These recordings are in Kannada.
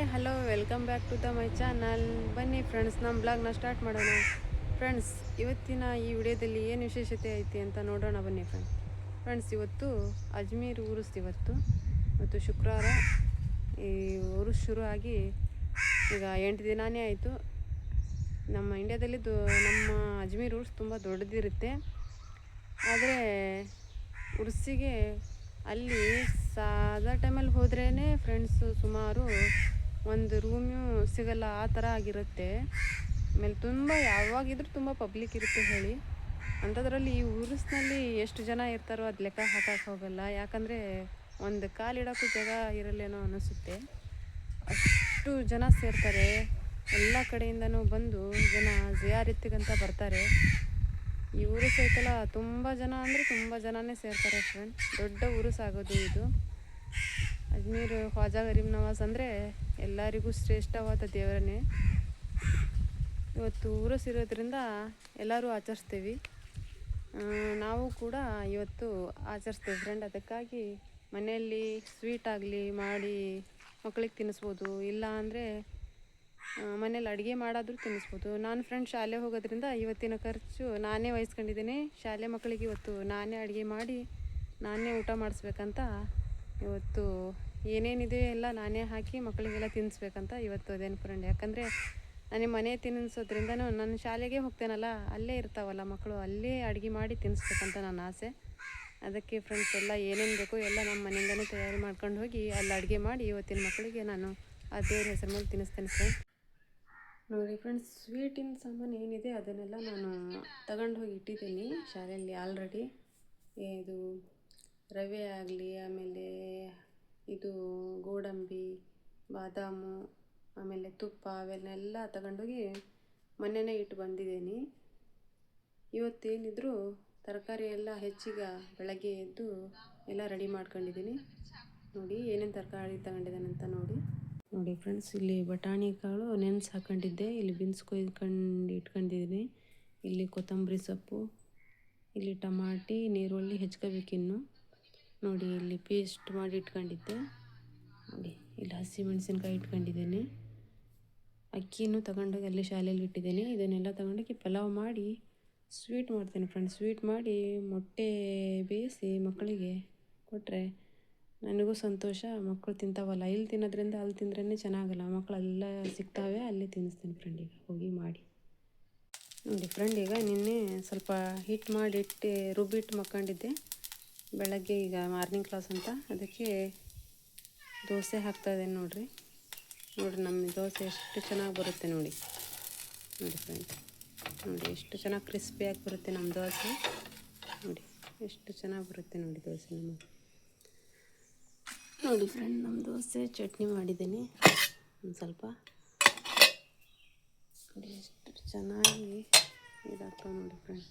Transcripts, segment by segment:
Hi hello, welcome back to the my channel. ಬನ್ನಿ ಫ್ರೆಂಡ್ಸ್, ನಮ್ಮ ಬ್ಲಾಗ್ನ ಸ್ಟಾರ್ಟ್ ಮಾಡೋಣ. ಫ್ರೆಂಡ್ಸ್, ಇವತ್ತಿನ ಈ ವಿಡಿಯೋದಲ್ಲಿ ಏನು ವಿಶೇಷತೆ ಐತಿ ಅಂತ ನೋಡೋಣ ಬನ್ನಿ ಫ್ರೆಂಡ್ಸ್. ಫ್ರೆಂಡ್ಸ್, ಇವತ್ತು ಅಜ್ಮೀರ್ ಉರುಸ್ ಇವತ್ತು. ಇವತ್ತು ಶುಕ್ರವಾರ. ಈ ಉರುಸ್ ಶುರು ಆಗಿ ಈಗ ಎಂಟು ದಿನಾನೇ ಆಯಿತು. ನಮ್ಮ ಇಂಡ್ಯಾದಲ್ಲಿ ದೊ- ನಮ್ಮ ಅಜ್ಮೀರ್ ಉರ್ಸ್ ತುಂಬ ದೊಡ್ಡದಿರುತ್ತೆ. ಆದರೆ ಉರ್ಸಿಗೆ ಅಲ್ಲಿ ಸಾದಾ ಟೈಮಲ್ಲಿ ಹೋದ್ರೇ ಫ್ರೆಂಡ್ಸು ಸುಮಾರು ಒಂದು ರೂಮು ಸಿಗಲ್ಲ, ಆ ಥರ ಆಗಿರುತ್ತೆ. ಆಮೇಲೆ ತುಂಬ ಯಾವಾಗಿದ್ರೂ ತುಂಬ ಪಬ್ಲಿಕ್ ಇರುತ್ತೆ ಹೇಳಿ. ಅಂಥದ್ರಲ್ಲಿ ಈ ಊರಿಸ್ನಲ್ಲಿ ಎಷ್ಟು ಜನ ಇರ್ತಾರೋ ಅದು ಲೆಕ್ಕ ಹಾಕೋಕೆ ಹೋಗಲ್ಲ. ಯಾಕಂದರೆ ಒಂದು ಕಾಲಿಡೋಕ್ಕೂ ಜಾಗ ಇರಲ್ಲೇನೋ ಅನಿಸುತ್ತೆ. ಅಷ್ಟು ಜನ ಸೇರ್ತಾರೆ. ಎಲ್ಲ ಕಡೆಯಿಂದನೂ ಬಂದು ಜನ ಜಿಯಾರಿತ್ತಿಗಂತ ಬರ್ತಾರೆ. ಈ ಊರು ಐತಲ್ಲ ತುಂಬ ಜನ ಅಂದರೆ ತುಂಬ ಜನನೇ ಸೇರ್ತಾರೆ ಫ್ರೆಂಡ್ ದೊಡ್ಡ ಉರುಸ್ ಆಗೋದು ಇದು. ಅಜ್ಮೀರ್ ಖ್ವಾಜಾ ಗರೀಬ್ ನವಾಜ್ ಅಂದರೆ ಎಲ್ಲರಿಗೂ ಶ್ರೇಷ್ಠವಾದ ದೇವರನ್ನೇ. ಇವತ್ತು ಊರಸ್ ಇರೋದ್ರಿಂದ ಎಲ್ಲರೂ ಆಚರಿಸ್ತೀವಿ. ನಾವು ಕೂಡ ಇವತ್ತು ಆಚರಿಸ್ತೇವೆ ಫ್ರೆಂಡ್ ಅದಕ್ಕಾಗಿ ಮನೆಯಲ್ಲಿ ಸ್ವೀಟ್ ಆಗಲಿ, ಮಾಡಿ ಮಕ್ಕಳಿಗೆ ತಿನ್ನಿಸ್ಬೋದು ಇಲ್ಲ ಅಂದರೆ ಮನೇಲಿ ಅಡುಗೆ ಮಾಡಾದರೂ ತಿನ್ನಿಸ್ಬೋದು ನಾನು ಫ್ರೆಂಡ್ ಶಾಲೆ ಹೋಗೋದ್ರಿಂದ ಇವತ್ತಿನ ಖರ್ಚು ನಾನೇ ವಹಿಸ್ಕೊಂಡಿದ್ದೀನಿ. ಶಾಲೆ ಮಕ್ಕಳಿಗೆ ಇವತ್ತು ನಾನೇ ಅಡುಗೆ ಮಾಡಿ ನಾನೇ ಊಟ ಮಾಡಿಸ್ಬೇಕಂತ ಇವತ್ತು ಏನೇನಿದೆಯೋ ಎಲ್ಲ ನಾನೇ ಹಾಕಿ ಮಕ್ಕಳಿಗೆಲ್ಲ ತಿನ್ನಿಸ್ಬೇಕಂತ ಇವತ್ತು ಅದೇನು ಫ್ರೆಂಡ್ ಯಾಕಂದರೆ ನನಗೆ ಮನೆ ತಿನ್ನಿಸೋದ್ರಿಂದ ನಾನು ಶಾಲೆಗೆ ಹೋಗ್ತೇನಲ್ಲ, ಅಲ್ಲೇ ಇರ್ತಾವಲ್ಲ ಮಕ್ಕಳು, ಅಲ್ಲೇ ಅಡುಗೆ ಮಾಡಿ ತಿನ್ನಿಸ್ಬೇಕಂತ ನನ್ನ ಆಸೆ. ಅದಕ್ಕೆ ಫ್ರೆಂಡ್ಸ್ ಎಲ್ಲ ಏನೇನು ಬೇಕೋ ಎಲ್ಲ ನಮ್ಮ ಮನೆಯಿಂದನೇ ತಯಾರಿ ಮಾಡ್ಕೊಂಡು ಹೋಗಿ ಅಲ್ಲಿ ಅಡುಗೆ ಮಾಡಿ ಇವತ್ತಿನ ಮಕ್ಕಳಿಗೆ ನಾನು ಆ ದೇವ್ರ ಹೆಸರು ಮೇಲೆ ತಿನ್ನಿಸ್ತೇನೆ ಫ್ರೆಂಡ್ ನೋಡಿ ಫ್ರೆಂಡ್ಸ್ ಸ್ವೀಟಿನ ಸಾಮಾನು ಏನಿದೆ ಅದನ್ನೆಲ್ಲ ನಾನು ತಗೊಂಡು ಹೋಗಿ ಇಟ್ಟಿದ್ದೀನಿ ಶಾಲೆಯಲ್ಲಿ ಆಲ್ರೆಡಿ ಇದು ರವೆ ಆಗಲಿ, ಆಮೇಲೆ ಇದು ಗೋಡಂಬಿ, ಬಾದಾಮು, ಆಮೇಲೆ ತುಪ್ಪ ಅವೆಲ್ಲ ತಗೊಂಡೋಗಿ ಮೊನ್ನೆನೇ ಇಟ್ಟು ಬಂದಿದ್ದೀನಿ. ಇವತ್ತೇನಿದ್ರು ತರಕಾರಿ ಎಲ್ಲ ಹೆಚ್ಚಿಗೆ ಬೆಳಗ್ಗೆ ಎದ್ದು ಎಲ್ಲ ರೆಡಿ ಮಾಡ್ಕೊಂಡಿದ್ದೀನಿ. ನೋಡಿ ಏನೇನು ತರಕಾರಿ ತಗೊಂಡಿದ್ದಾನಂತ ನೋಡಿ. ನೋಡಿ ಫ್ರೆಂಡ್ಸ್, ಇಲ್ಲಿ ಬಟಾಣಿ ಕಾಳು ನೆನೆಸಿ ಹಾಕೊಂಡಿದ್ದೆ. ಇಲ್ಲಿ ಬೀನ್ಸ್ ಕೊಯ್ಕೊಂಡು ಇಟ್ಕೊಂಡಿದ್ದೀನಿ. ಇಲ್ಲಿ ಕೊತ್ತಂಬರಿ ಸೊಪ್ಪು, ಇಲ್ಲಿ ಟಮಾಟಿ, ನೀರುಳ್ಳಿ, ಹೆಚ್ಕೋಬೇಕಿನ್ನು. ನೋಡಿ, ಇಲ್ಲಿ ಪೇಸ್ಟ್ ಮಾಡಿ ಇಟ್ಕೊಂಡಿದ್ದೆ. ನೋಡಿ, ಇಲ್ಲಿ ಹಸಿ ಮೆಣಸಿನ್ಕಾಯಿ ಇಟ್ಕೊಂಡಿದ್ದೀನಿ. ಅಕ್ಕಿನೂ ತಗೊಂಡೋಗಿ ಅಲ್ಲಿ ಶಾಲೆಯಲ್ಲಿ ಇಟ್ಟಿದ್ದೀನಿ. ಇದನ್ನೆಲ್ಲ ತಗೊಂಡೋಗಿ ಪಲಾವ್ ಮಾಡಿ ಸ್ವೀಟ್ ಮಾಡ್ತೇನೆ ಫ್ರೆಂಡ್ಸ್ ಸ್ವೀಟ್ ಮಾಡಿ ಮೊಟ್ಟೆ ಬೇಯಿಸಿ ಮಕ್ಕಳಿಗೆ ಕೊಟ್ಟರೆ ನನಗೂ ಸಂತೋಷ. ಮಕ್ಕಳು ತಿಂತಾವಲ್ಲ, ಇಲ್ಲಿ ತಿನ್ನೋದ್ರಿಂದ ಅಲ್ಲಿ ತಿಂದ್ರೇ ಚೆನ್ನಾಗಲ್ಲ. ಮಕ್ಕಳೆಲ್ಲ ಸಿಗ್ತಾವೆ, ಅಲ್ಲಿ ತಿನ್ನಿಸ್ತೀನಿ ಫ್ರೆಂಡಿಗೆ ಹೋಗಿ ಮಾಡಿ. ನೋಡಿ ಫ್ರೆಂಡ್ ಈಗ ನಿನ್ನೆ ಸ್ವಲ್ಪ ಹಿಟ್ಟು ಮಾಡಿ ಇಟ್ಟು ರುಬ್ಬಿಟ್ಟು ಮಕ್ಕೊಂಡಿದ್ದೆ. ಬೆಳಗ್ಗೆ ಈಗ ಮಾರ್ನಿಂಗ್ ಕ್ಲಾಸ್ ಅಂತ. ಅದಕ್ಕೆ ದೋಸೆ ಹಾಕ್ತಾ ಇದ್ದೇನೆ ನೋಡಿರಿ. ನೋಡಿರಿ ನಮ್ಮ ದೋಸೆ ಎಷ್ಟು ಚೆನ್ನಾಗಿ ಬರುತ್ತೆ ನೋಡಿ. ನೋಡಿ ಫ್ರೆಂಡ್ ನೋಡಿ ಎಷ್ಟು ಚೆನ್ನಾಗಿ ಕ್ರಿಸ್ಪಿಯಾಗಿ ಬರುತ್ತೆ ನಮ್ಮ ದೋಸೆ. ನೋಡಿ ಎಷ್ಟು ಚೆನ್ನಾಗಿ ಬರುತ್ತೆ ನೋಡಿ ದೋಸೆ ನಮ್ಮ. ನೋಡಿ ಫ್ರೆಂಡ್ ನಮ್ಮ ದೋಸೆ ಚಟ್ನಿ ಮಾಡಿದ್ದೀನಿ. ಒಂದು ಸ್ವಲ್ಪ. ನೋಡಿ ಎಷ್ಟು ಚೆನ್ನಾಗಿ ಇದಾಗ್ತಾವೆ ನೋಡಿ ಫ್ರೆಂಡ್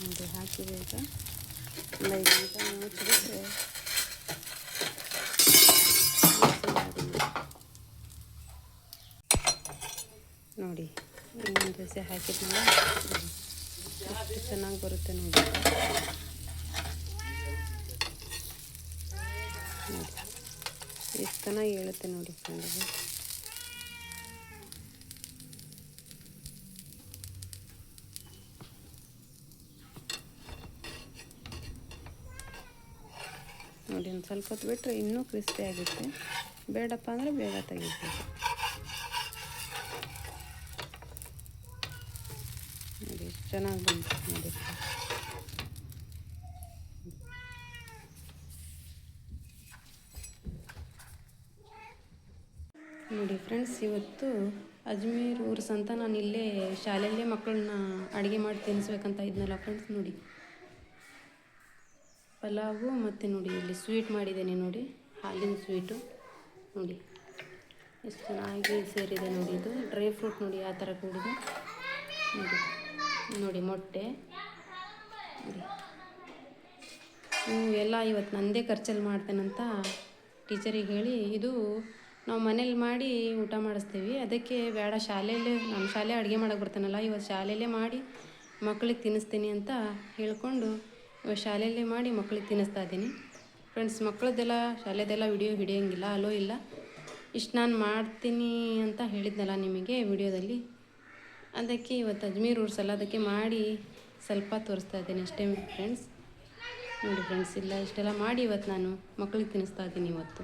ನೋಡಿ ಹಾಕಿದೆ ಲೈಟ್ ಮುಚ್ಚಿಬಿಟ್ರೆ ನೋಡಿ, ಇನ್ನೊಂದು ದೋಸೆ ಹಾಕಿದ್ಮೇಲೆ ಚೆನ್ನಾಗಿ ಬರುತ್ತೆ ನೋಡಿ. ಎಷ್ಟು ಚೆನ್ನಾಗಿ ಹೇಳುತ್ತೆ ನೋಡಿ ಫ್ರೆಂಡಿಗೆ ನೋಡಿ ಒಂದು ಸ್ವಲ್ಪ ಹೊತ್ತು ಬಿಟ್ಟರೆ ಇನ್ನೂ ಕ್ರಿಸ್ಪಿ ಆಗುತ್ತೆ. ಬೇಡಪ್ಪ ಅಂದರೆ ಬೇಗ ತೆಗಿಬೇಕು. ನೋಡಿ ಚೆನ್ನಾಗಿ ಬಂತು ನೋಡಿ. ನೋಡಿ ಫ್ರೆಂಡ್ಸ್, ಇವತ್ತು ಅಜ್ಮೀರ್ ಊರ್ಸ್ ಅಂತ ನಾನು ಇಲ್ಲೇ ಶಾಲೆಯಲ್ಲೇ ಮಕ್ಕಳನ್ನ ಅಡುಗೆ ಮಾಡಿ ತಿನ್ನಿಸ್ಬೇಕಂತ ಇದ್ನಲ್ಲ ಫ್ರೆಂಡ್ಸ್, ನೋಡಿ. ಪಲಾವು ಮತ್ತು ನೋಡಿ ಇಲ್ಲಿ ಸ್ವೀಟ್ ಮಾಡಿದ್ದೇನೆ ನೋಡಿ, ಹಾಲಿನ ಸ್ವೀಟು ನೋಡಿ, ಎಷ್ಟು ಚೆನ್ನಾಗಿ ಸೇರಿದೆ ನೋಡಿ ಇದು. ಡ್ರೈ ಫ್ರೂಟ್ ನೋಡಿ ಆ ಥರ ಕೂಡಿದೆ. ನೋಡಿ ನೋಡಿ ಮೊಟ್ಟೆ. ನೋಡಿ. ಎಲ್ಲ ಇವತ್ತು ನಂದೇ ಖರ್ಚಲ್ಲಿ ಮಾಡ್ತೇನಂತ ಟೀಚರಿಗೆ ಹೇಳಿ, ಇದು ನಾವು ಮನೇಲಿ ಮಾಡಿ ಊಟ ಮಾಡಿಸ್ತೀವಿ. ಅದಕ್ಕೆ ಬೇಡ, ಶಾಲೆಯಲ್ಲೇ, ನಮ್ಮ ಶಾಲೆ ಅಡುಗೆ ಮಾಡೋಕೆ ಬರ್ತಾನಲ್ಲ, ಇವತ್ತು ಶಾಲೆಯಲ್ಲೇ ಮಾಡಿ ಮಕ್ಕಳಿಗೆ ತಿನ್ನಿಸ್ತೀನಿ ಅಂತ ಹೇಳ್ಕೊಂಡು ಶಾಲೆಯಲ್ಲೇ ಮಾಡಿ ಮಕ್ಕಳಿಗೆ ತಿನ್ನಿಸ್ತಾ ಇದ್ದೀನಿ. ಫ್ರೆಂಡ್ಸ್ ಮಕ್ಕಳದ್ದೆಲ್ಲ ಶಾಲೆದೆಲ್ಲ ವಿಡಿಯೋ ಹಿಡಿಯೋಂಗಿಲ್ಲ, ಅಲೋ ಇಲ್ಲ. ಇಷ್ಟು ನಾನು ಮಾಡ್ತೀನಿ ಅಂತ ಹೇಳಿದ್ನಲ್ಲ ನಿಮಗೆ ವಿಡಿಯೋದಲ್ಲಿ? ಅದಕ್ಕೆ ಇವತ್ತು ಅಜ್ಮೀರ್ ಉರ್ಸಲ್ಲ ಅದಕ್ಕೆ ಮಾಡಿ ಸ್ವಲ್ಪ ತೋರಿಸ್ತಾ ಇದ್ದೀನಿ ಅಷ್ಟೇ ಫ್ರೆಂಡ್ಸ್ ನೋಡಿ ಫ್ರೆಂಡ್ಸ್ ಇಲ್ಲ, ಇಷ್ಟೆಲ್ಲ ಮಾಡಿ ಇವತ್ತು ನಾನು ಮಕ್ಕಳಿಗೆ ತಿನ್ನಿಸ್ತಾ ಇದ್ದೀನಿ ಇವತ್ತು.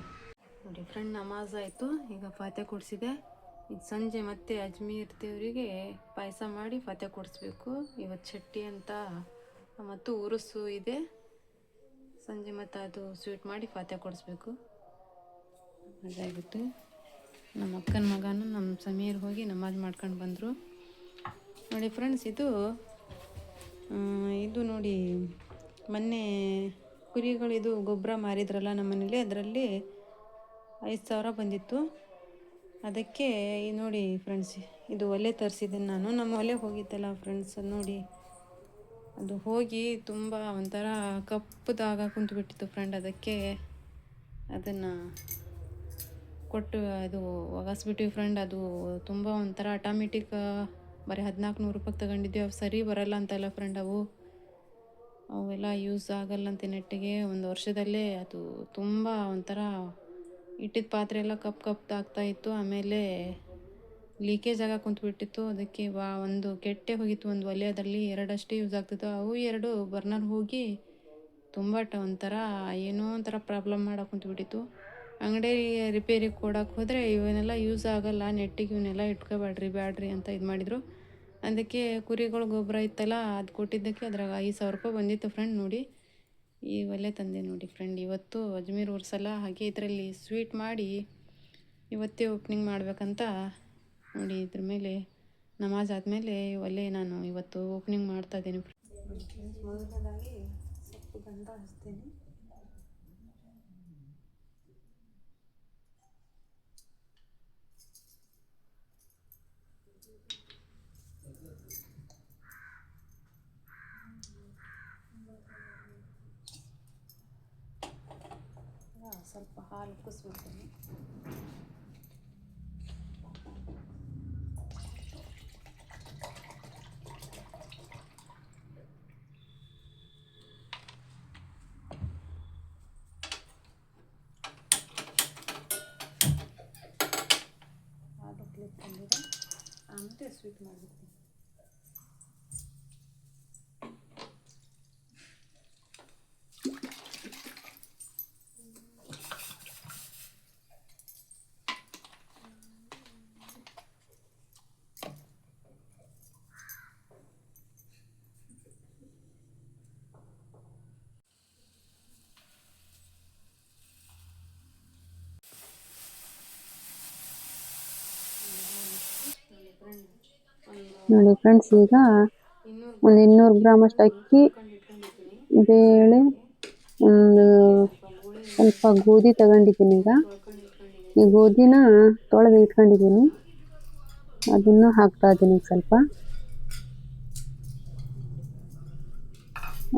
ನೋಡಿ ಫ್ರೆಂಡ್ ನಮಾಜ್ ಆಯಿತು. ಈಗ ಫಾತೆ ಕೊಡಿಸಿದೆ. ಈಗ ಸಂಜೆ ಮತ್ತೆ ಅಜ್ಮೀರ್ ದೇವರಿಗೆ ಪಾಯಸ ಮಾಡಿ ಫಾತೆ ಕೊಡಿಸ್ಬೇಕು. ಇವತ್ತು ಚಟ್ಟಿ ಅಂತ ಮತ್ತು ಉರುಸು ಇದೆ. ಸಂಜೆ ಮತ್ತು ಅದು ಸ್ವೀಟ್ ಮಾಡಿ ಫಾತೆ ಕೊಡಿಸ್ಬೇಕು. ಅದಾಗಿತ್ತು ನಮ್ಮ ಅಕ್ಕನ ಮಗನು ನಮ್ಮ ಸಮೀರ್ ಹೋಗಿ ನಮಾಜ್ ಮಾಡ್ಕೊಂಡು ಬಂದರು. ನೋಡಿ ಫ್ರೆಂಡ್ಸ್ ಇದು ಇದು ನೋಡಿ ಮೊನ್ನೆ ಕುರಿಗಳು ಇದು ಗೊಬ್ಬರ ಮಾರಿದ್ರಲ್ಲ ನಮ್ಮ ಮನೇಲಿ, ಅದರಲ್ಲಿ ಐದು ಸಾವಿರ ಬಂದಿತ್ತು. ಅದಕ್ಕೆ ನೋಡಿ ಫ್ರೆಂಡ್ಸ್ ಇದು ಒಲೆ ತರಿಸಿದ್ದೀನಿ ನಾನು. ನಮ್ಮ ಒಲೆ ಹೋಗಿತ್ತಲ್ಲ ಫ್ರೆಂಡ್ಸ್ ನೋಡಿ. ಅದು ಹೋಗಿ ತುಂಬ ಒಂಥರ ಕಪ್ಪದಾಗ ಕುಂತುಬಿಟ್ಟಿತ್ತು ಫ್ರೆಂಡ್ ಅದಕ್ಕೆ ಅದನ್ನು ಕೊಟ್ಟು ಅದು ಒಗಸ್ಬಿಟ್ಟಿವಿ ಫ್ರೆಂಡ್ ಅದು ತುಂಬ ಒಂಥರ ಆಟೋಮೆಟಿಕ್ ಬರೀ ಹದಿನಾಲ್ಕು ನೂರು ರೂಪಾಯಿ ತಗೊಂಡಿದ್ವಿ. ಅವು ಸರಿ ಬರಲ್ಲ ಅಂತಲ್ಲ ಫ್ರೆಂಡ್ ಅವು. ಅವೆಲ್ಲ ಯೂಸ್ ಆಗಲ್ಲ ಅಂತ ನೆಟ್ಟಿಗೆ ಒಂದು ವರ್ಷದಲ್ಲೇ ಅದು ತುಂಬ ಒಂಥರ ಇಟ್ಟಿದ್ದ ಪಾತ್ರೆ ಎಲ್ಲ ಕಪ್ ಕಪ್ ಆಗ್ತಾ ಇತ್ತು. ಆಮೇಲೆ ಲೀಕೇಜ್ ಆಗ ಕುಂತ್ಬಿಟ್ಟಿತ್ತು. ಅದಕ್ಕೆ ವಾ, ಒಂದು ಕೆಟ್ಟೆ ಹೋಗಿತ್ತು. ಒಂದು ಒಲೆಯದಲ್ಲಿ ಎರಡಷ್ಟೇ ಯೂಸ್ ಆಗ್ತಿತ್ತು. ಅವು ಎರಡು ಬರ್ನರ್ ಹೋಗಿ ತುಂಬ ಟ, ಒಂಥರ ಏನೋ ಒಂಥರ ಪ್ರಾಬ್ಲಮ್ ಮಾಡಕ್ಕೆ ಕುಂತ್ಬಿಟ್ಟಿತ್ತು. ಅಂಗಡಿ ರಿಪೇರಿಗೆ ಕೊಡೋಕೆ ಹೋದರೆ ಇವನ್ನೆಲ್ಲ ಯೂಸ್ ಆಗೋಲ್ಲ. ನೆಟ್ಟಿಗೆ ಇವನ್ನೆಲ್ಲ ಇಟ್ಕೋಬೇಡ್ರಿ, ಬ್ಯಾಡ್ರಿ ಅಂತ ಇದು ಮಾಡಿದರು. ಅದಕ್ಕೆ ಕುರಿಗಳು ಗೊಬ್ಬರ ಇತ್ತಲ್ಲ, ಅದು ಕೊಟ್ಟಿದ್ದಕ್ಕೆ ಅದ್ರಾಗ ಐದು ಸಾವಿರ ರೂಪಾಯಿ ಬಂದಿತ್ತು ಫ್ರೆಂಡ್ ನೋಡಿ. ಈ ಒಲೆ ತಂದೆ ನೋಡಿ ಫ್ರೆಂಡ್ ಇವತ್ತು ಅಜ್ಮೀರ್ ಉರ್ಸಲ್ಲ ಹಾಗೆ ಇದರಲ್ಲಿ ಸ್ವೀಟ್ ಮಾಡಿ ಇವತ್ತೇ ಓಪ್ನಿಂಗ್ ಮಾಡಬೇಕಂತ ನೋಡಿ, ಇದ್ರ ಮೇಲೆ ನಮಾಜ್ ಆದಮೇಲೆ ಒಲೆ ನಾನು ಇವತ್ತು ಓಪನಿಂಗ್ ಮಾಡ್ತಾ ಇದ್ದೀನಿ. ಮೊದಲನೇದಾಗಿ ಸೊಪ್ಪು ಗಂಧ ಹಚ್ತೀನಿ. ಸ್ವಲ್ಪ ಹಾಲು ಕುಸ್ಬಿಡ್ತೀನಿ ಹಾಲು ಕ್ಲಿಪ್ ತಂದಿದೆ ಆಮೇಲೆ ಸ್ವೀಟ್ ಮಾಡಿಬಿಡ್ತೀನಿ ನೋಡಿ ಫ್ರೆಂಡ್ಸ್, ಈಗ ಒಂದು ಇನ್ನೂರು ಗ್ರಾಮ್ ಅಷ್ಟು ಅಕ್ಕಿ, ಬೇಳೆ, ಒಂದು ಸ್ವಲ್ಪ ಗೋಧಿ ತಗೊಂಡಿದ್ದೀನಿ ಈಗ. ಈ ಗೋಧಿನ ತೊಳೆದು ಇಟ್ಕೊಂಡಿದ್ದೀನಿ. ಅದನ್ನು ಹಾಕ್ತಾ ಇದ್ದೀನಿ ಸ್ವಲ್ಪ.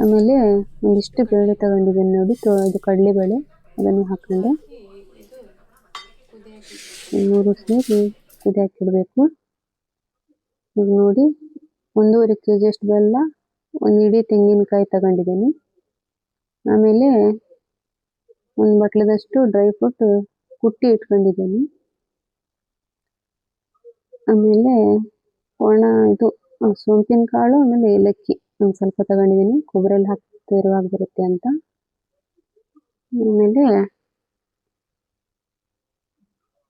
ಆಮೇಲೆ ಒಂದಿಷ್ಟು ಬೇಳೆ ತಗೊಂಡಿದ್ದೀನಿ ನೋಡಿ ಇದು ಕಡಲೆಬೇಳೆ, ಅದನ್ನು ಹಾಕ್ಕೊಂಡೆ. ಮೂರು ಸೇರಿ ಕುದಿ ಹಾಕಿಡಬೇಕು ಈಗ ನೋಡಿ, ಒಂದೂವರೆ ಕೆ ಜಿಯಷ್ಟು ಬೆಲ್ಲ, ಒಂದು ಇಡೀ ತೆಂಗಿನಕಾಯಿ ತಗೊಂಡಿದ್ದೀನಿ. ಆಮೇಲೆ ಒಂದು ಬಟ್ಲದಷ್ಟು ಡ್ರೈ ಫ್ರೂಟ್ ಕುಟ್ಟಿ ಇಟ್ಕೊಂಡಿದ್ದೀನಿ. ಆಮೇಲೆ ಒಣ ಇದು ಸೋಂಪಿನ ಕಾಳು, ಆಮೇಲೆ ಏಲಕ್ಕಿ ಒಂದು ಸ್ವಲ್ಪ ತಗೊಂಡಿದ್ದೀನಿ. ಕೊಬ್ಬರಿಯಲ್ಲಿ ಹಾಕಿ ತೆರುವಾಗ ಬರುತ್ತೆ ಅಂತ. ಆಮೇಲೆ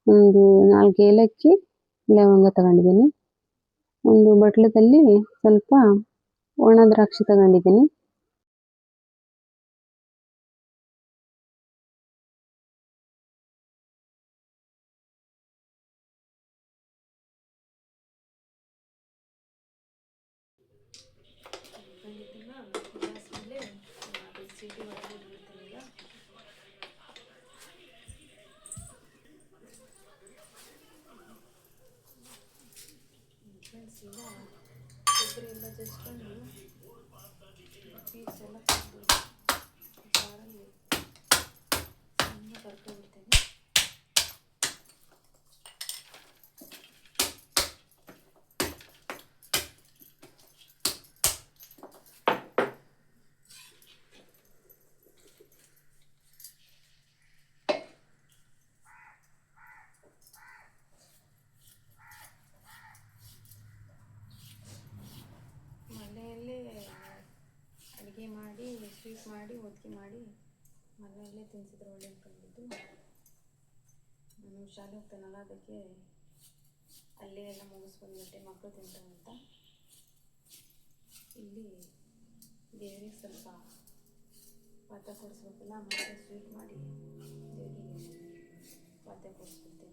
ಒಂದು ನಾಲ್ಕು ಏಲಕ್ಕಿ, ಲವಂಗ ತಗೊಂಡಿದ್ದೀನಿ. ಒಂದು ಬಟ್ಲದಲ್ಲಿ ಸ್ವಲ್ಪ ಒಣ ದ್ರಾಕ್ಷಿ ತಗೊಂಡಿದ್ದೀನಿ ಸೀಟಿ ಒಳಗೆ ಇಟ್ಬಿಡ್ತೀನಿ ಈಗ ಫ್ರೆಂಡ್ಸ್ ಈಗ ಕೊಬ್ಬರಿ ಎಲ್ಲ ಜಜ್ಕೊಂಡು ಪೀಸ್ ಎಲ್ಲ ತೆಗ್ದು ಜಾರಲ್ಲಿ ಸಣ್ಣ ಕರ್ಕೊಂಡ್ಬಿಡ್ತೀನಿ ಮನೆಯಲ್ಲೇ ಅಡುಗೆ ಮಾಡಿ ಸ್ವೀಟ್ ಮಾಡಿ, ಒದಗಿ ಮಾಡಿ ಮನೆಯಲ್ಲೇ ತಿನ್ಸಿದ್ರೆ ಒಳ್ಳೆ ಅನ್ಕೊಂಡಿದ್ದು ನಾನು ಶಾಲೆ ಹೋಗ್ತೇನಲ್ಲ ಅದಕ್ಕೆ ಅಲ್ಲೇ ಎಲ್ಲ ಮುಗಿಸ್ಬಂದ್ಬಿಟ್ಟೆ ಮಕ್ಕಳು ತಿಂತಾವಂತ ಇಲ್ಲಿ ದೇವರಿಗೆ ಸ್ವಲ್ಪ ಪಾತ್ರೆ ಕೊಡಿಸ್ಬೇಕಲ್ಲ, ಮತ್ತೆ ಸ್ವೀಟ್ ಮಾಡಿ ದೇವರಿಗೆ ಪಾತ್ರೆ ಕೊಡಿಸ್ಬಿಡ್ತೇನೆ.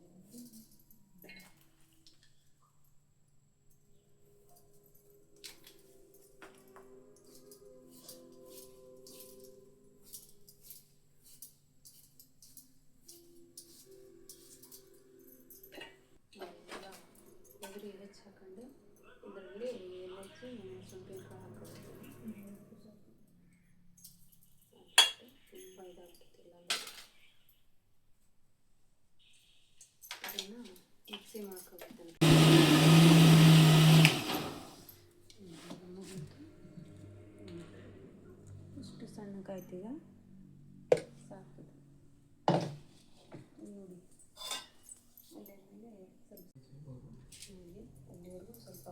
ಮಿಕ್ಸಿ ಮಾಡ್ಕೋಬೇಕು ಇಷ್ಟು ಸಣ್ಣ ಕಾಯ್ತೀಗ ಸಾಕು ಇದು. ನೋಡಿ ಅಲ್ಲೆಲ್ಲ ಸ್ವಲ್ಪ ನೋಡಿ ಅಲ್ಲಿವರೆಗೂ ಸ್ವಲ್ಪ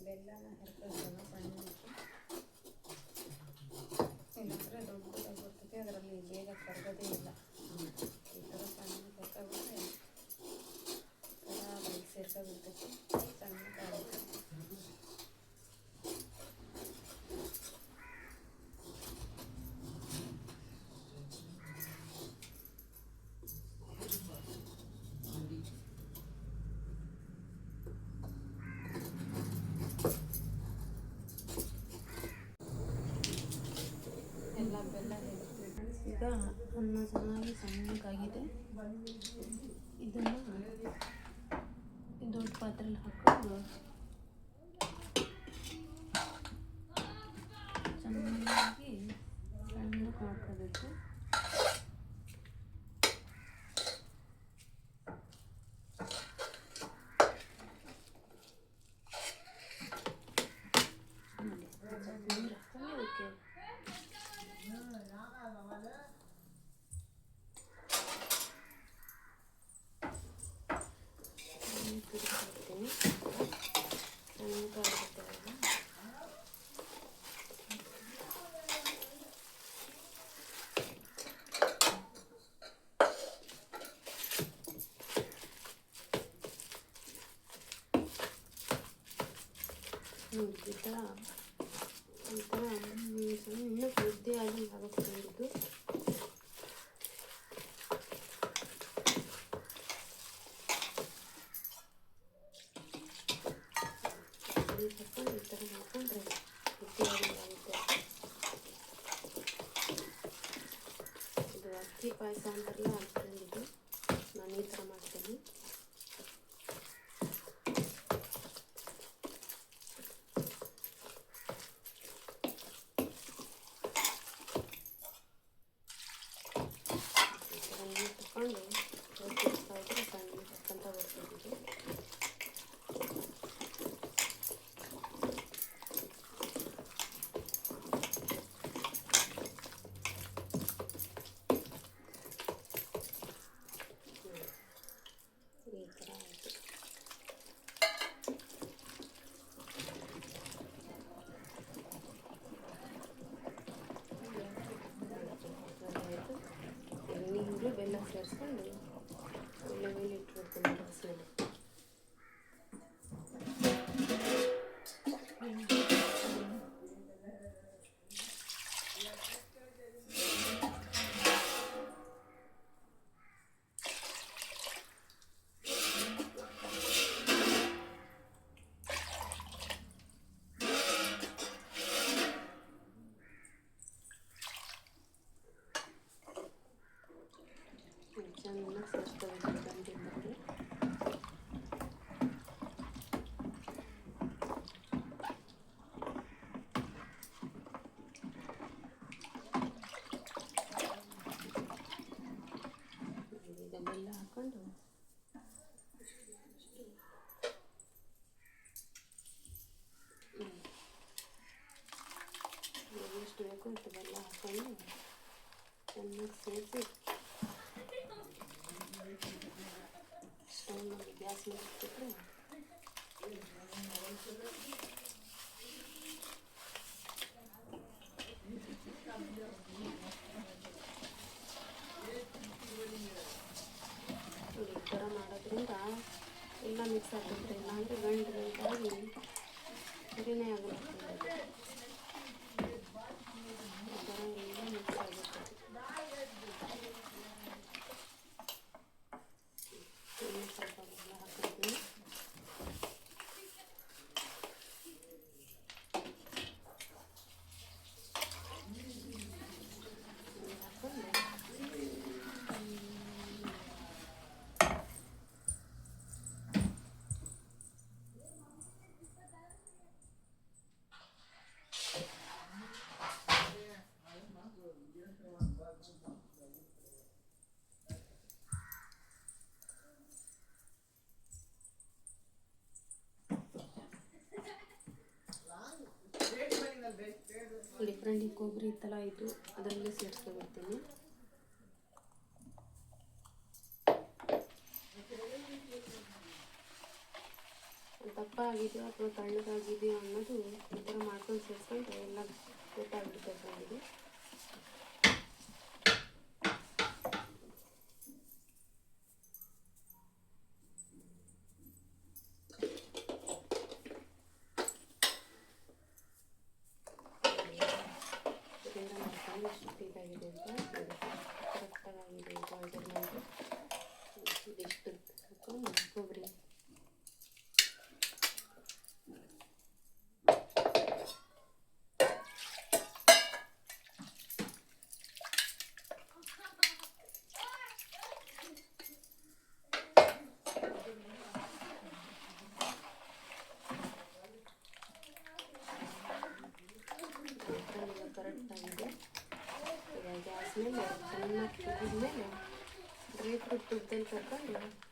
ಬೆಲ್ಲನ ಹೆರ್ಕೊಳ್ಳೋಣ ಸಣ್ಣ ಇಲ್ಲಾಂದರೆ ದೊಡ್ಡದಾಗಿ ಬರ್ತದೆ ಅದರಲ್ಲಿ ಬೇಗ ಕರಗೋದೇ ಇಲ್ಲ ಈ ಥರ ಸಣ್ಣ ಕರ್ಕೊಂಡ್ಬಿಟ್ರೆ ಖರಾಬಾಗಿ ಸೇರ್ಕೊಂಡ್ಬಿಡ್ತೈತೆ ಸಣ್ಣ ಕಾಳು ಬೆಲ್ಲ ಈಗ ಅನ್ನ ಚೆನ್ನಾಗಿ ಸಣ್ಣಗಾಗಿದೆ. ಇದನ್ನು ದೊಡ್ಡ ಪಾತ್ರೆಯಲ್ಲಿ ಹಾಕೊಂಡು ಚೆನ್ನಾಗಿ ಸಣ್ಣ ಮಾಡ್ಕೋಬೇಕು ನೋಡಿ ಸ್ವಲ್ಪ ನೀರು ಹಾಕೊಂಡು ಅದಕ್ಕೆ ನೀರು ಕುದಿಸ್ಬಿಡ್ತೀನಿ ಸಣ್ಣಗಾಗುತ್ತೆ ಅವಾಗ ನೋಡಿ ಈ ಥರ ಈ ಥರ ಸಣ್ಣ ಮುದ್ದೆ ಆಗಿ ಆಗುತ್ತೆ ನೀರು ಹಾಕೊಂಡು ಈ ಥರ ಮಾಡ್ಕೊಂಡ್ರೆ ಮುದ್ದೆ ಆಗಿ ಆಗುತ್ತೆ ಇದು ಅಕ್ಕಿ ಪಾಯಸ ಅಂತಾರಲ್ಲ ಅಂದ್ಕೊಂಡಿದ್ದು ನಾನು ಈ ಥರ ಮಾಡ್ತೀನಿ ಈ ಥರ ನೀರು ತಗೊಂಡು ಒತ್ತಿಸ್ತಾ ಇದ್ರೆ ಸಣ್ಣ ಹಾಕ್ಕೊಂತ ಬರ್ತದೆ ಇದು. ಈ ಥರ ಆಯಿತು ನೀರು ಬೆಲ್ಲ ಸೇರಿಸ್ಕೊಂಡು ಒಳ್ಳೆ ಮೇಲೆ ಥರ ಮಾಡೋದ್ರಿಂದ ಎಲ್ಲ ಮಿಕ್ಸ್ ಆಗ್ಬಿಡುತ್ತೆ ಇಲ್ಲಾಂದರೆ ಗಂಟು ಗಂಟಾಗಿ ಸರಿನೇ ಆಗಲ್ಲ ಡಿಫ್ರೆಂಟ್ ಕೊಬ್ಬರಿ ಇತ್ತಲ್ಲ ಇದು, ಅದರಲ್ಲೇ ಸೇರಿಸ್ಕೊಬಿಡ್ತೀನಿ ದಪ್ಪ ಆಗಿದೆಯೋ ಅಥವಾ ತಣ್ಣಗಾಗಿದೆಯೋ ಅನ್ನೋದು ಈ ಥರ ಮಾಡ್ಕೊಂಡು ಸೇರಿಸ್ಕೊಂಡು ಎಲ್ಲ ಗೊತ್ತಾಗ್ಬಿಡುತ್ತೆ ಫ್ರೆಂಡಿಗೆ ಇದರಿಂದ ಮಾಡ್ಕೊಂಡು ಎಷ್ಟು ಟೀಕಾಗಿದೆ ಅಂತ ಕರೆಕ್ಟಾಗಿದೆ ಅಂತ ಅಳತೆ ಮಾಡಿ ಇದಿಷ್ಟು ಹಾಕೊಂಡು ಕೊಬ್ಬರಿ Cocain.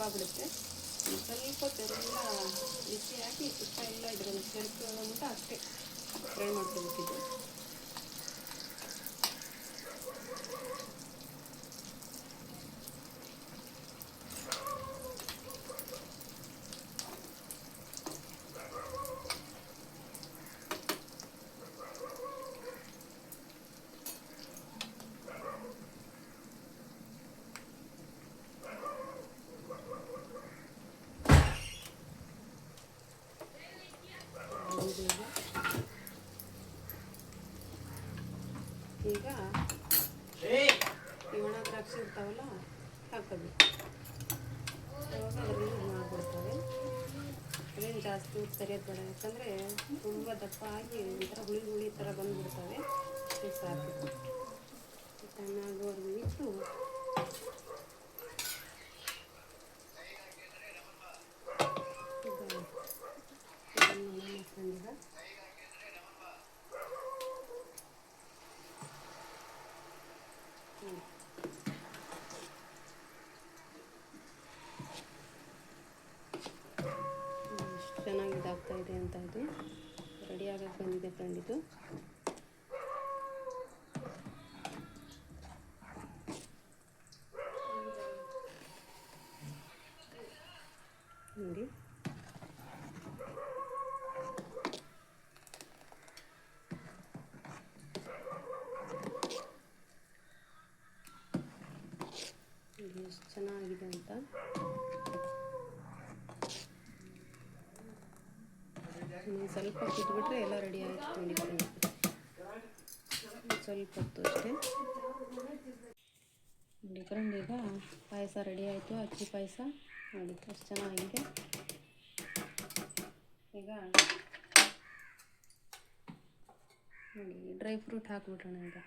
ಕಪ್ಪಾಗ್ಬಿಡುತ್ತೆ ಸ್ವಲ್ಪ ತೆರೆಲ್ಲ ಬಿಸಿ ಹಾಕಿ ತುಪ್ಪ ಎಲ್ಲ ಇದರಲ್ಲಿ ಸೇರಿಸ್ಕೊಳ್ಳೋ ಮಟ್ಟ ಅಷ್ಟೇ. ಫ್ರೈ ಮಾಡ್ಕೊಬೇಕಿದ್ದು ಇದು ಈಗ. ಈಗ ಈ ಒಣ ದ್ರಾಕ್ಷಿ ಇರ್ತಾವಲ್ಲ, ಹಾಕೋಬೇಕು. ಅವಾಗ ಅದರಲ್ಲಿ ಮಾಡಿಬಿಡ್ತವೆ ಅದೇನು ಜಾಸ್ತಿ ಸರಿಯೋದು ಬೇಡ, ಯಾಕಂದರೆ ತುಂಬ ದಪ್ಪ ಆಗಿ ಒಂಥರ ಹುಳಿ ಹುಳಿ ಥರ ಬಂದುಬಿಡ್ತವೆ ಇದು ಸಾಕು ಚೆನ್ನಾಗಿ ಹೊಡೆದ್ಬಿಟ್ಟು ಇದು ಇದನ್ನು ಮಾಡ್ಕೊಂಡೀಗ ನೋಡಿ ಎಷ್ಟು ಚೆನ್ನಾಗಿ ಇದಾಗ್ತಾ ಇದೆ ಅಂತ ಇದು ರೆಡಿ ಆಗಕ್ಕೆ ಬಂದಿದೆ ಫ್ರೆಂಡ್ ಇದು ನೋಡಿ ನೋಡಿ ಎಷ್ಟು ಚೆನ್ನಾಗಿದೆ ಅಂತ. ಸ್ವಲ್ಪ ಕುದ್ಬಿಟ್ರೆ ಎಲ್ಲ ರೆಡಿ ಆಯಿತು ತಿಂಡಿ ಸ್ವಲ್ಪ ಹೊತ್ತು ಅಷ್ಟೇ. ನೋಡಿ ಈಗ ಪಾಯಸ ರೆಡಿ ಆಯಿತು, ಅಕ್ಕಿ ಪಾಯಸ ನೋಡಿ ಅಷ್ಟು ಚೆನ್ನಾಗಿದೆ. ಈಗ ನೋಡಿ ಡ್ರೈ ಫ್ರೂಟ್ ಹಾಕ್ಬಿಟ್ರೋಣ ಈಗ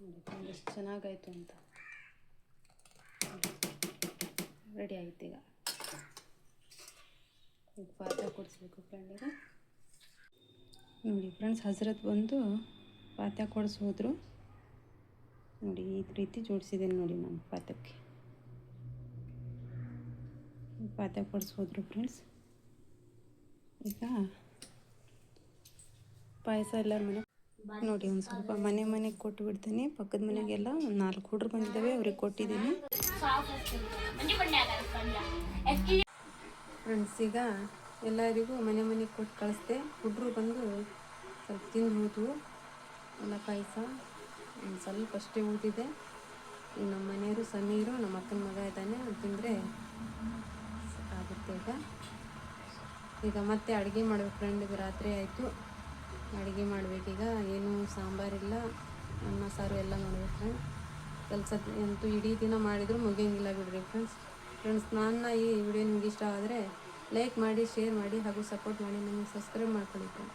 ನೋಡಿ ಫ್ರೆಂಡ್ ಎಷ್ಟು ಚೆನ್ನಾಗಾಯ್ತು ಅಂತ ರೆಡಿ ಆಯ್ತು ಈಗ ಪಾತ್ರೆ ಕೊಡಿಸ್ಬೇಕು ಫ್ರೆಂಡಿಗೆ. ನೋಡಿ ಫ್ರೆಂಡ್ಸ್, ಹಸ್ರತ್ ಬಂದು ಪಾತ್ರೆ ಕೊಡಿಸಿ ಹೋದರು. ನೋಡಿ, ಈ ರೀತಿ ಜೋಡಿಸಿದ್ದೀನಿ ನೋಡಿ ನಾನು ಪಾತ್ಯಕ್ಕೆ ಪಾತ್ರೆ ಕೊಡಿಸಿ ಹೋದರು ಫ್ರೆಂಡ್ಸ್. ಈಗ ಪಾಯಸ ಎಲ್ಲರ ಮನೆ ನೋಡಿ, ಒಂದು ಸ್ವಲ್ಪ ಮನೆ ಮನೆಗೆ ಕೊಟ್ಟು ಬಿಡ್ತೀನಿ. ಪಕ್ಕದ ಮನೆಗೆಲ್ಲ ನಾಲ್ಕು ಹುಡ್ರು ಬಂದಿದ್ದಾವೆ ಅವ್ರಿಗೆ ಕೊಟ್ಟಿದ್ದೀನಿ. ಫ್ರೆಂಡ್ಸ್, ಈಗ ಎಲ್ಲರಿಗೂ ಮನೆ ಮನೆಗೆ ಕೊಟ್ಟು ಕಳಿಸ್ದೆ. ಹುಡ್ರು ಬಂದು ಸ್ವಲ್ಪ ತಿಂದು ಹೋದ್ವು ಎಲ್ಲ ಪಾಯಸ ಒಂದು ಸ್ವಲ್ಪ ಅಷ್ಟೇ ಊದಿದೆ. ನಮ್ಮ ಮನೆಯವರು ಸಮೀರು, ನಮ್ಮ ಅಕ್ಕನ ಮಗ ಇದ್ದಾನೆ ಅದು ತಿಂದರೆ ಆಗುತ್ತೆ ಈಗ. ಈಗ ಮತ್ತೆ ಅಡುಗೆ ಮಾಡಬೇಕು ಫ್ರೆಂಡ್ ರಾತ್ರಿ ಆಯಿತು. ಅಡುಗೆ ಮಾಡಬೇಕೀಗ ಏನು ಸಾಂಬಾರಿಲ್ಲ, ಅನ್ನ, ಸಾರು ಎಲ್ಲ ನೋಡಬೇಕು ಫ್ರೆಂಡ್ಸ್ ಕೆಲಸ ಅಂತೂ ಇಡೀ ದಿನ ಮಾಡಿದರೂ ಮುಗಿಯೋಂಗಿಲ್ಲ ಬಿಡ್ರಿ ಫ್ರೆಂಡ್ಸ್ ಫ್ರೆಂಡ್ಸ್ ನನ್ನ ಈ ವಿಡಿಯೋ ನಿಮ್ಗೆ ಇಷ್ಟ ಆದರೆ ಲೈಕ್ ಮಾಡಿ ಶೇರ್ ಮಾಡಿ ಹಾಗೂ ಸಪೋರ್ಟ್ ಮಾಡಿ ನನಗೆ ಸಬ್ಸ್ಕ್ರೈಬ್ ಮಾಡ್ಕೊಳ್ಳಿ ಫ್ರೆಂಡ್